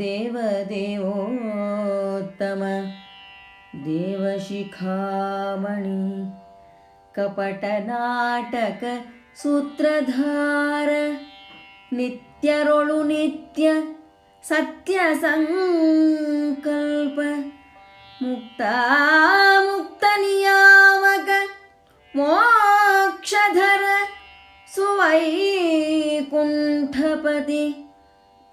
देवदेवोत्तम। देवशिखामणि कपटनाटक सूत्रधार नित्यरोळु नित्य सत्यसङ्कल्प मुक्ता मुक्तनियामक मोक्षधर सुवैकुण्ठपति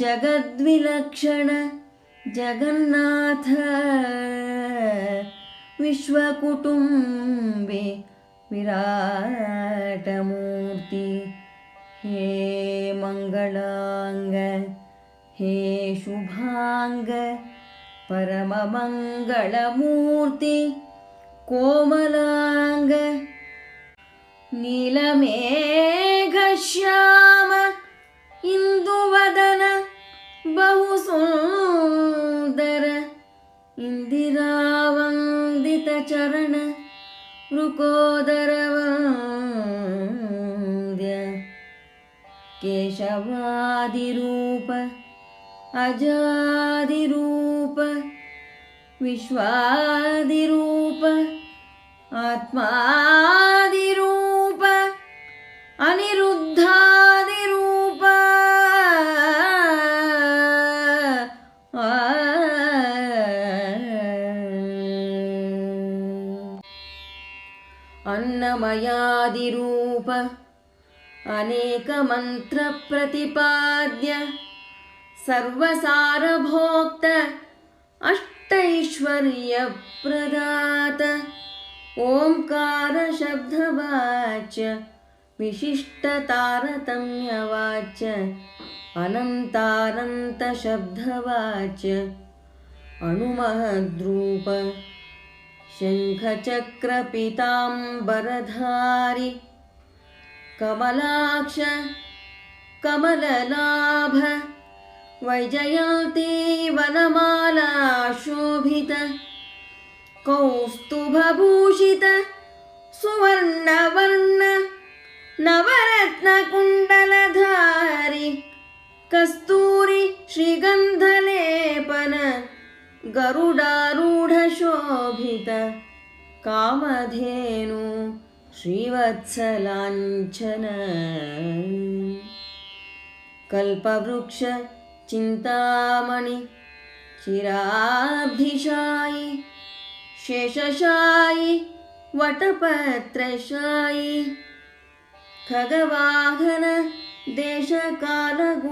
जगद्विलक्षण जगन्नाथ विश्वकुटुम्बे विराटमूर्ति। हे मङ्गलाङ्ग हे शुभाङ्ग परममङ्गलमूर्ति कोमलाङ्ग ಶ್ಯಾಮ ಇಂದುವದನ ಬಹು ಸುಂದರ ಇಂದಿರಾವಂದಿತ ಚರಣ ರುಕೋದರವಂದ್ಯ ಕೇಶವಾದಿರೂಪ ಅಜಾದಿರೂಪ ವಿಶ್ವಾದಿರೂಪ ಆತ್ಮಾ अन्नमयादिरूप अनेकमन्त्रप्रतिपाद्य सर्वसारभोक्त अष्टैश्वर्यप्रदात। ओङ्कारशब्दवाच्य विशिष्टतारतम्यवाच्य अनन्तानन्तशब्दवाच्य अणुमहद्रूप शङ्खचक्रपिताम्बरधारि कमलाक्ष कमललाभ वैजयन्ती वनमाला शोभित कौस्तुभभूषित सुवर्णवर्ण नवरत्नकुण्डलधारि कस्तूरि श्रीगन्धलेपन गरुडारूढशोभित कामधेनु श्रीवत्सलाञ्छन। कल्पवृक्ष चिन्तामणि चिराब्धिशायि शेषशायि वटपत्रशायि खगवाहन देशकालगुणातीत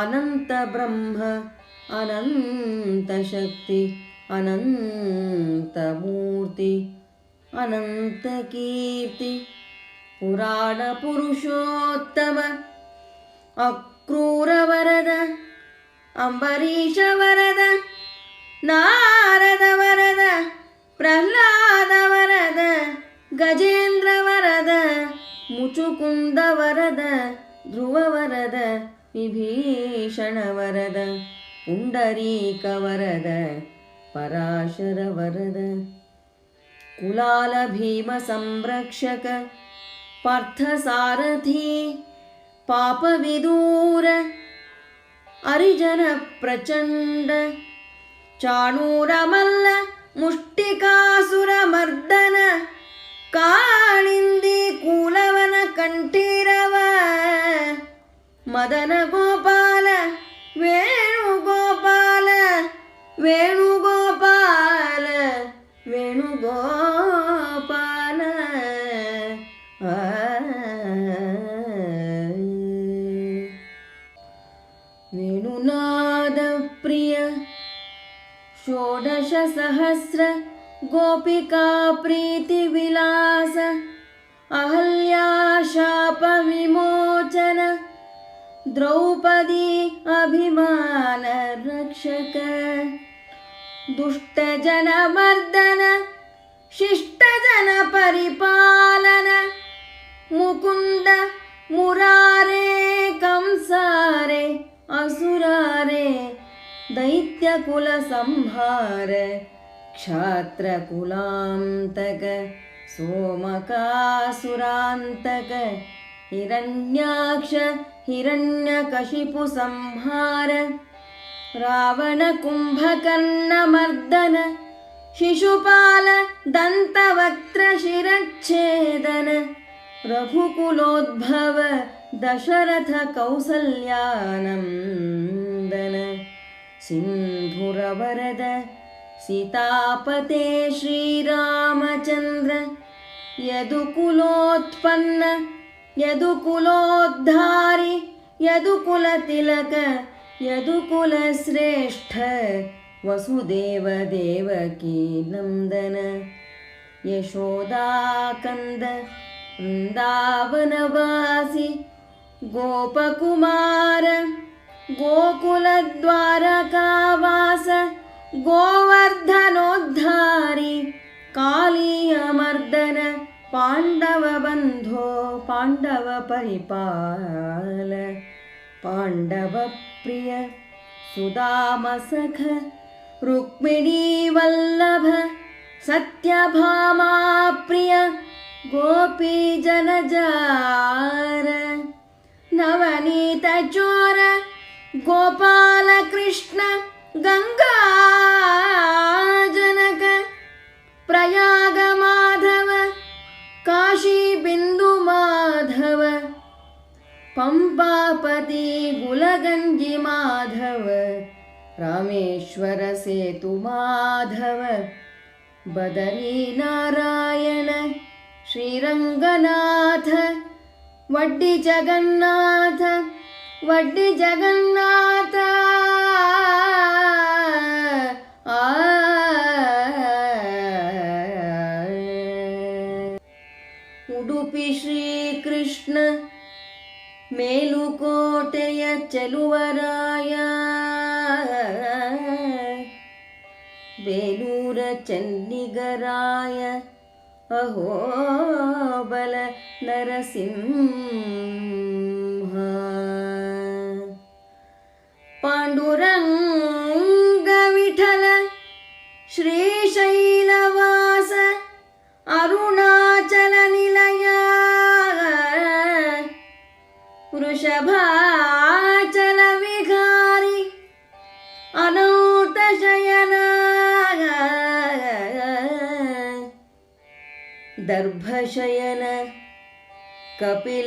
अनन्तब्रह्म अनन्तशक्ति अनन्तमूर्ति अनन्तकीर्ति पुराणपुरुषोत्तम अक्रूरवरद अम्बरीशवरद नारदवरद प्रह्लादवरद गजेन्द्रवरद मुचुकुन्दवरद ध्रुववरद विभीषणवरद। ಪುಂಡರೀಕ ವರದ ಪರಾಶರ ವರದ ಕುಲಾಲ ಭೀಮ ಸಂರಕ್ಷಕ ಪಾರ್ಥಸಾರಥಿ ಪಾಪವಿದೂರ ಅರಿಜನ ಪ್ರಚಂಡ ಚಾಣೂರಮಲ್ಲ ಮುಷ್ಟಿಕಾಸುರಮರ್ದನ ಕಾಳಿಂದಿ ಕೂಲವನ ಕಂಠೀರವ ಮದನ ಗೋಪಾಲ ವೇ गोपिका प्रीतिविलास अहल्या शापविमोचन द्रौपदी अभिमानरक्षक दुष्टजनमर्दन शिष्टजनपरिपालन मुकुन्द मुरारे कंसारे असुरारे दैत्यकुलसंहार क्षात्रकुलान्तक सोमकासुरान्तक हिरण्याक्ष हिरण्यकशिपुसंहार रावणकुम्भकर्णमर्दन शिशुपाल दन्तवक्त्रशिरच्छेदन रघुकुलोद्भव दशरथ कौसल्यानन्दन सिन्धुरवरद सीतापते श्रीरामचन्द्र यदुकुलोत्पन्न यदुकुलोद्धारि यदुकुलतिलक यदुकुलश्रेष्ठ वसुदेव देवकी नन्दन यशोदाकन्द वृन्दावनवासि गोपकुमार गोकुलद्वारकावास कालीयमर्दन पाण्डवबन्धो पाण्डवपरिपाल पाण्डवप्रिय सुदामसख रुक्मिणीवल्लभ सत्यभामाप्रिय गोपीजनजार नवनीतचोर गोपालकृष्ण गङ्गाजनक पम्पापति गुलगञ्जिमाधव रामेश्वरसेतुमाधव बदरीनारायण श्रीरङ्गनाथ वड्डि जगन्नाथ ചെലുവരായ വേലൂര ചണ്ഡികരായ അഹോബല നരസിം वृषभाचलविहारि अनौतशयना दर्भशयन कपिलहयग्रीव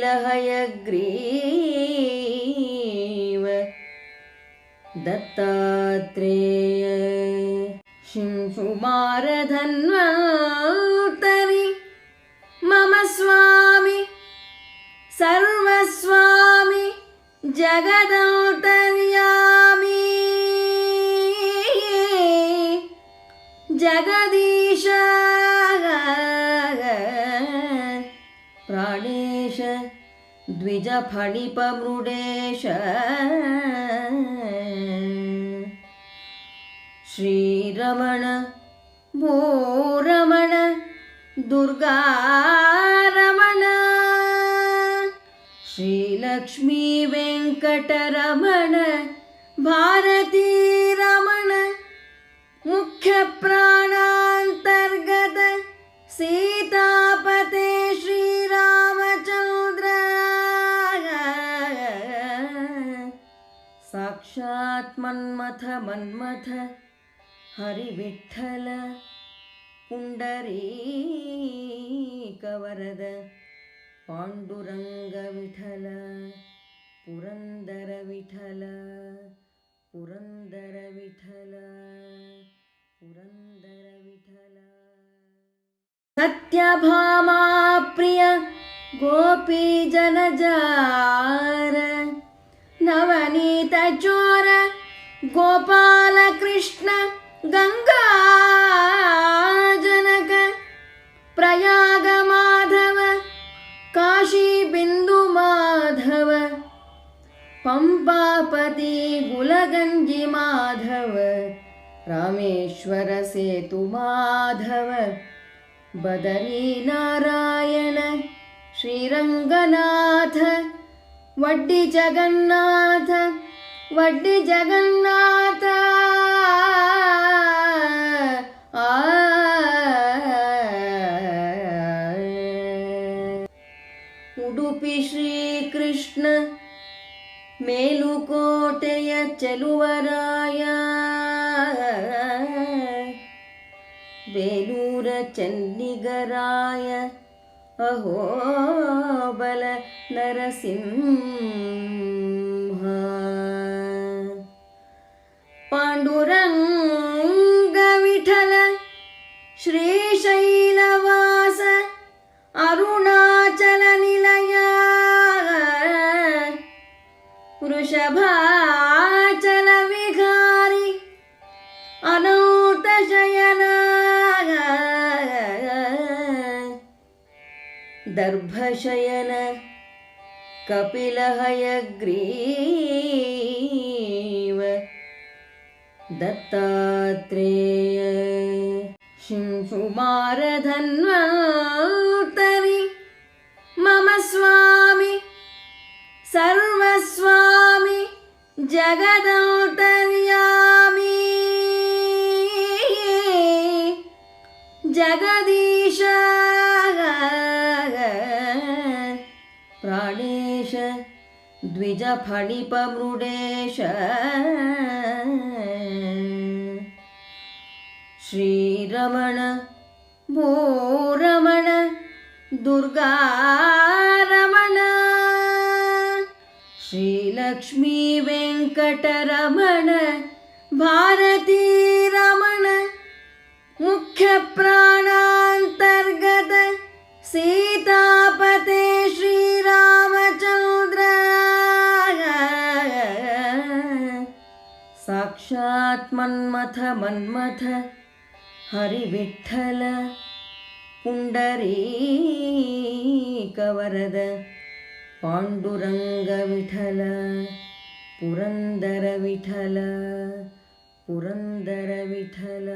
दत्तात्रेय शिंशुमारधन्वा जगदौतर्यामी। जगदीश प्राणेश द्विजफणिपमृडेश श्रीरमण भो रमण दुर्गारमण। श्रीलक्ष्मीवे वेङ्कटरमण भारती रमण मुख्यप्राणान्तर्गत सीतापते श्रीरामचन्द्र। साक्षात् मन्मथ मन्मथ हरिविठ्ठल पुण्डरीकवरद पाण्डुरङ्गविठल पुरन्दरविठल पुरन्दरविठल पुरन्दरविठल। सत्यभामाप्रिय गोपीजनजार नवनीतचोर गोपालकृष्ण गङ्गाजनक पम्पापति गुलगञ्जि माधव रामेश्वर सेतु माधव बदरीनारायण श्रीरङ्गनाथ वड्डि जगन्नाथ वड्डि जगन्नाथ ചെലുവരായ വേലൂര ചണ്ഡികരായ അഹോബല നരസിംഹ. പാണ്ഡുരംഗ വിഠല ശ്രീശൈലവാസ അരുണാചല നിലയ वृषभा दर्भशयन कपिलहयग्रीव दत्तात्रेय श्रिंसुमारधन्वातरि मम स्वामि सर्वस्वामि जगदौतर्यामि। जगदी फणिपमृडेश। श्रीरमण भूरमण दुर्गारमण। रमण भारतीरमण। मुख्यप्रा साक्षात् मन्मथ मन्मथ हरिविठ्ठल पुण्डरीकवरद पाण्डुरङ्गविठल पुरन्दरविठल पुरन्दरविठल पुरन्दरविठल